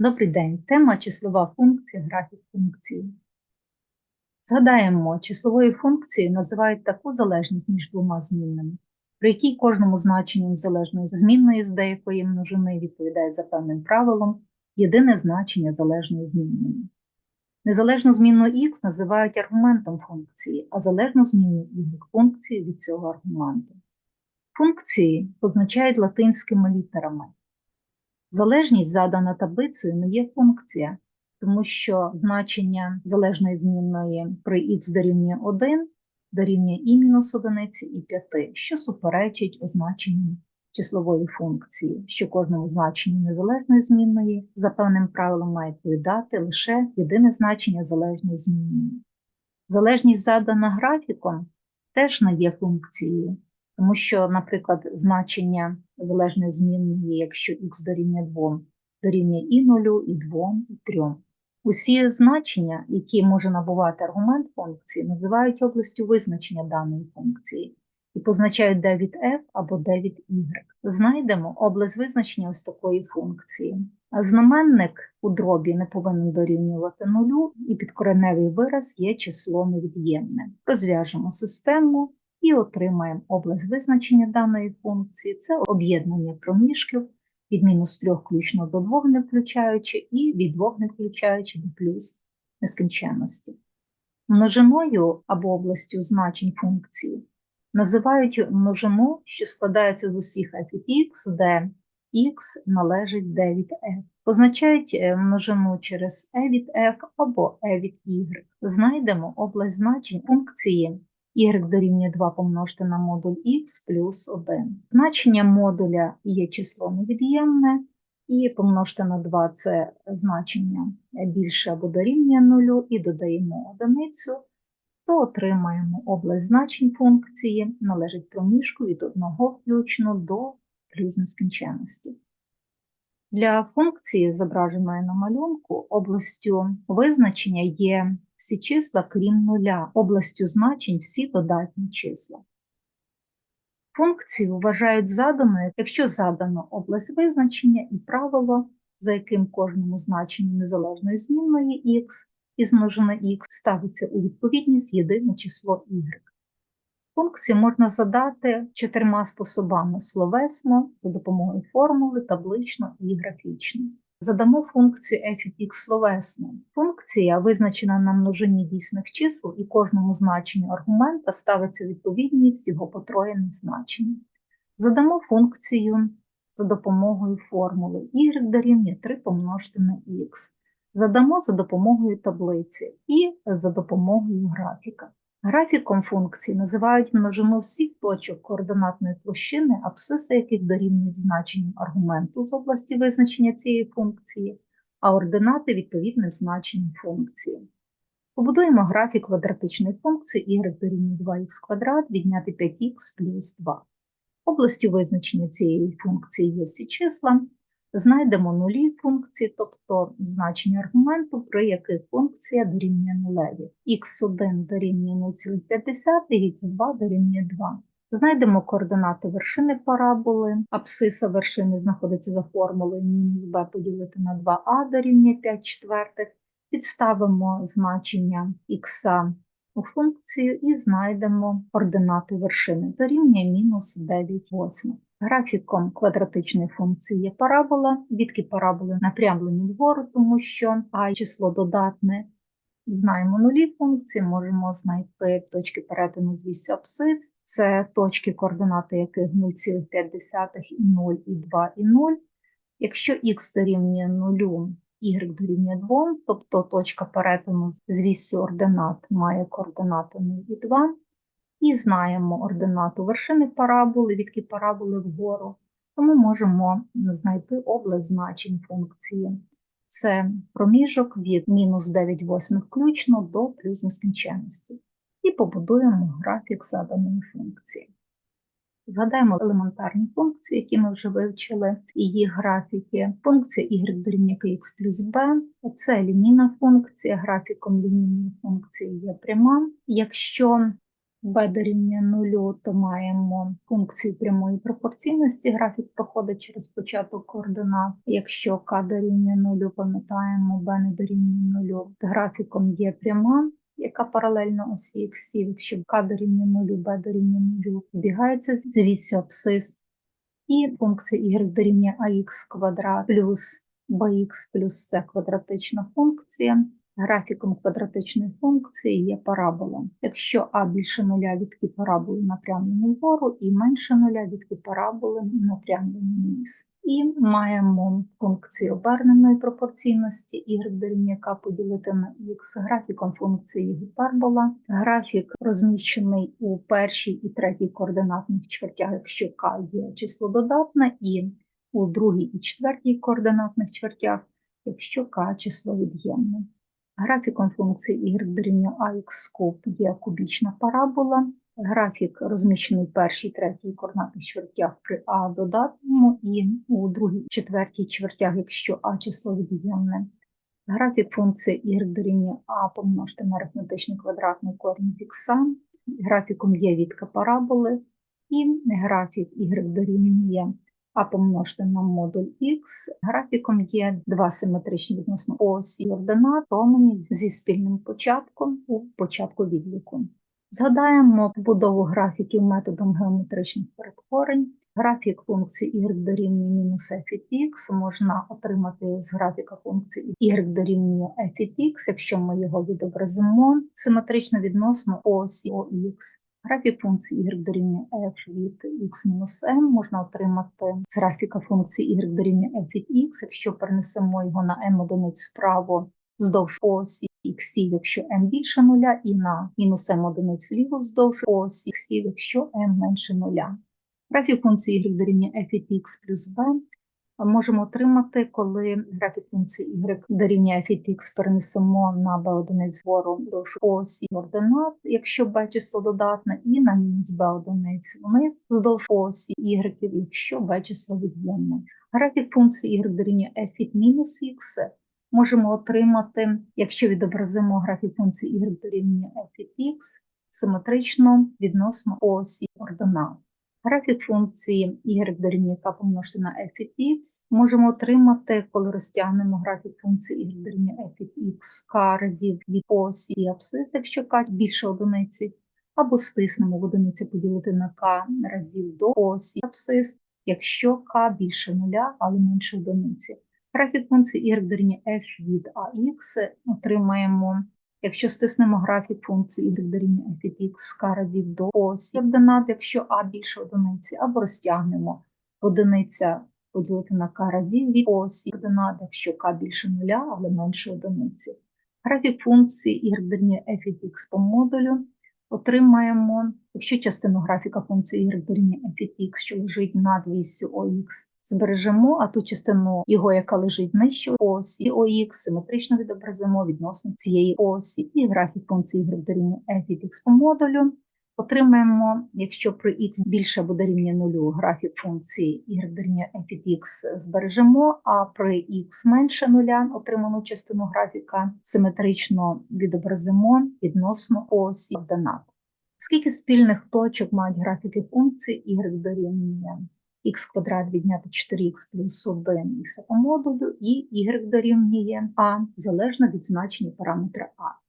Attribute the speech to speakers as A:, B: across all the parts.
A: Добрий день. Тема числова функція, графік функції. Згадаємо, числовою функцією називають таку залежність між двома змінними, при якій кожному значенню залежної змінної з деякої множини відповідає за певним правилом єдине значення залежної змінної. Незалежну змінну х називають аргументом функції, а залежну змінну y функції від цього аргументу. Функції позначають латинськими літерами. Залежність задана таблицею не є функція, тому що значення залежної змінної при х дорівнює 1 дорівнює і мінус одиниці і 5, що суперечить означенню числової функції, що кожному значенню незалежної змінної за певним правилом має відповідати лише єдине значення залежної змінної. Залежність задана графіком теж не є функцією, тому що, наприклад, значення залежної змінної, якщо х дорівнює 2, дорівнює і 0, і 2, і 3. Усі значення, які може набувати аргумент функції, називають областю визначення даної функції і позначають де від f або де від y. Знайдемо область визначення ось такої функції. А Знаменник у дробі не повинен дорівнювати нулю, і підкореневий вираз є число невід'ємне. Розв'яжемо систему і отримаємо область визначення даної функції. Це об'єднання проміжків від мінус 3 включно до 2 не включаючи, і від 2 не включаючи до плюс нескінченності. Множиною або областю значень функції називають множину, що складається з усіх f від x, де x належить d від f. Позначають е, множину через e від f або e від y. Знайдемо область значень функції y дорівнює 2 помножити на модуль x плюс 1. Значення модуля є число невід'ємне, і помножити на 2 це значення більше або дорівнює 0, і додаємо одиницю, то отримаємо область значень функції, належить проміжку від 1 включно до плюс нескінченності. Для функції, зображеної на малюнку, областю визначення є всі числа, крім нуля, областю значень всі додатні числа. Функцію вважають заданою, якщо задано область визначення і правило, за яким кожному значенню незалежної змінної х із множини х ставиться у відповідність єдине число y. Функцію можна задати чотирма способами словесно, за допомогою формули, таблично і графічно. Задамо функцію f x словесно. Функція визначена на множині дійсних чисел і кожному значенню аргумента ставиться відповідність його потроєне значення. Задамо функцію за допомогою формули y дорівнює 3 помножити на x. Задамо за допомогою таблиці і за допомогою графіка. Графіком функції називають множину всіх точок координатної площини, абсциси яких дорівнюють значенням аргументу з області визначення цієї функції, а ординати відповідним значенням функції. Побудуємо графік квадратичної функції y дорівнює 2х квадрат відняти 5х плюс 2. Областю визначення цієї функції є всі числа, Знайдемо нулі функції, тобто значення аргументу, при яких функція дорівнює нулеві. х1 дорівнює 0,5, х2 дорівнює 2. Знайдемо координати вершини параболи, абсиса вершини знаходиться за формулою мінус b поділити на 2а дорівнює 5 четвертих. Підставимо значення х у функцію і знайдемо координати вершини дорівнює мінус 9 восьмих. Графіком квадратичної функції є парабола, відки параболи напрямлені вгору, тому що а число додатне. Знаємо нулі функції, можемо знайти точки перетину з вісю абсцис. Це точки координати яких 0,5 і 0, і 2, і 0. Якщо х дорівнює 0, y дорівнює 2, тобто точка перетину з вісю ординат має координати 0 і 2 і знаємо ординату вершини параболи, відки параболи вгору, тому можемо знайти область значень функції. Це проміжок від мінус 9 восьмих включно до плюс нескінченності. І побудуємо графік заданої функції. Згадаємо елементарні функції, які ми вже вивчили, і їх графіки. Функція y дорівнює kx плюс b це лінійна функція, графіком лінійної функції є пряма. Якщо b дорівнює нулю, то маємо функцію прямої пропорційності. Графік проходить через початок координат. Якщо k дорівнює нулю, пам'ятаємо, b не дорівнює нулю. Графіком є пряма, яка паралельно осі іксів. Якщо k дорівнює нулю, b дорівнює нулю, збігається з вісю абсцис. І функція y дорівнює ax квадрат плюс bx плюс c квадратична функція. Графіком квадратичної функції є парабола. Якщо а більше нуля від параболи напрямлені вгору і менше нуля від параболи напрямлені вниз. І маємо функцію оберненої пропорційності y дорівнює поділити на x графіком функції гіпербола. Графік розміщений у першій і третій координатних чвертях, якщо k є число додатне, і у другій і четвертій координатних чвертях, якщо k число від'ємне. Графіком функції y дорівнює ax куб є кубічна парабола. Графік розміщений в першій, третій координатних чвертях при а додатному і у другій, четвертій чвертях, якщо а число від'ємне. Графік функції y дорівнює а помножити на арифметичний квадратний корінь з х. Графіком є відка параболи і графік y дорівнює а помножити на модуль х. Графіком є два симетричні відносно осі ординат, промені зі спільним початком у початку відліку. Згадаємо побудову графіків методом геометричних перетворень. Графік функції y дорівнює мінус f від x можна отримати з графіка функції y дорівнює f від x, якщо ми його відобразимо симетрично відносно осі ОХ. Графік функції y дорівнює f від x-m можна отримати з графіка функції y дорівнює f від x, якщо перенесемо його на m одиниць справа вздовж осі x, якщо m більше нуля, і на мінус m одиниць вліво вздовж осі x, якщо m менше нуля. Графік функції y дорівнює f від x плюс b можемо отримати, коли графік функції y дорівнює від перенесемо на b одиниць згору вздовж осі ординат, якщо b число додатне, і на мінус b одиниць вниз вздовж осі y, якщо b число від'ємне. Графік функції y дорівнює f від мінус x можемо отримати, якщо відобразимо графік функції y дорівнює f від x симетрично відносно осі ординат. Графік функції y дорівнює k помножити на f від x можемо отримати, коли розтягнемо графік функції y дорівнює f від x k разів від осі абсцис, якщо k більше одиниці, або стиснемо в одиниці поділити на k разів до осі абсцис, якщо k більше нуля, але менше одиниці. Графік функції y дорівнює f від ax отримаємо Якщо стиснемо графік функції y дорівнює f від x разів до осі ординат, якщо а більше одиниці, або розтягнемо одиниця поділити на k разів від осі ординат, якщо k більше нуля, але менше одиниці. Графік функції y дорівнює f від x по модулю отримаємо, якщо частину графіка функції y дорівнює f від x, що лежить над вісю ОХ, збережемо, а ту частину його, яка лежить нижче осі ОХ, симетрично відобразимо відносно цієї осі і графік функції y дорівнює f від x по модулю. Отримаємо, якщо при х більше буде рівня нулю, графік функції y дорівнює f від x збережемо, а при х менше нуля отриману частину графіка симетрично відобразимо відносно осі ординат. Скільки спільних точок мають графіки функції y дорівнює х квадрат відняти 4х плюс 1 х по модулю, і y дорівнює а залежно від значення параметра а.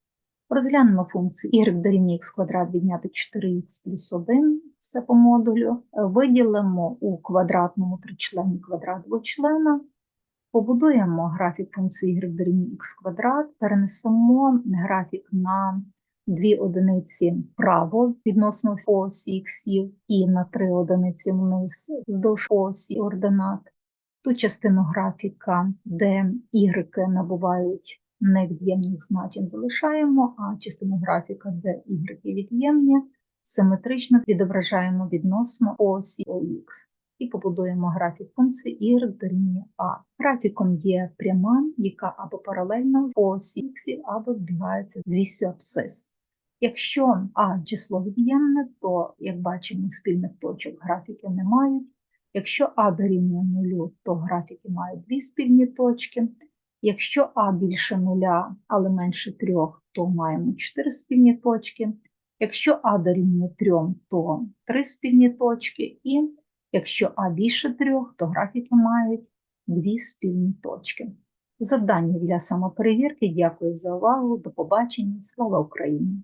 A: Розглянемо функцію y дорівнює х квадрат відняти 4х плюс 1 все по модулю. Виділимо у квадратному тричлені квадрат двочлена, побудуємо графік функції y дорівнює х квадрат, перенесемо графік на дві одиниці вправо відносно осі іксів і на три одиниці вниз вздовж осі ординат. Ту частину графіка, де y набувають невід'ємних значень, залишаємо, а частину графіка, де y від'ємні, симетрично відображаємо відносно осі ОХ. І побудуємо графік функції y дорівнює А. Графіком є пряма, яка або паралельно осі х, або збігається з вісю абсцис. Якщо А число від'ємне, то, як бачимо, спільних точок графіки не мають. Якщо А дорівнює нулю, то графіки мають дві спільні точки. Якщо А більше нуля, але менше трьох, то маємо чотири спільні точки. Якщо А дорівнює 3, то 3 спільні точки, і якщо А більше 3, то графіки мають 2 спільні точки. Завдання для самоперевірки. Дякую за увагу. До побачення. Слава Україні!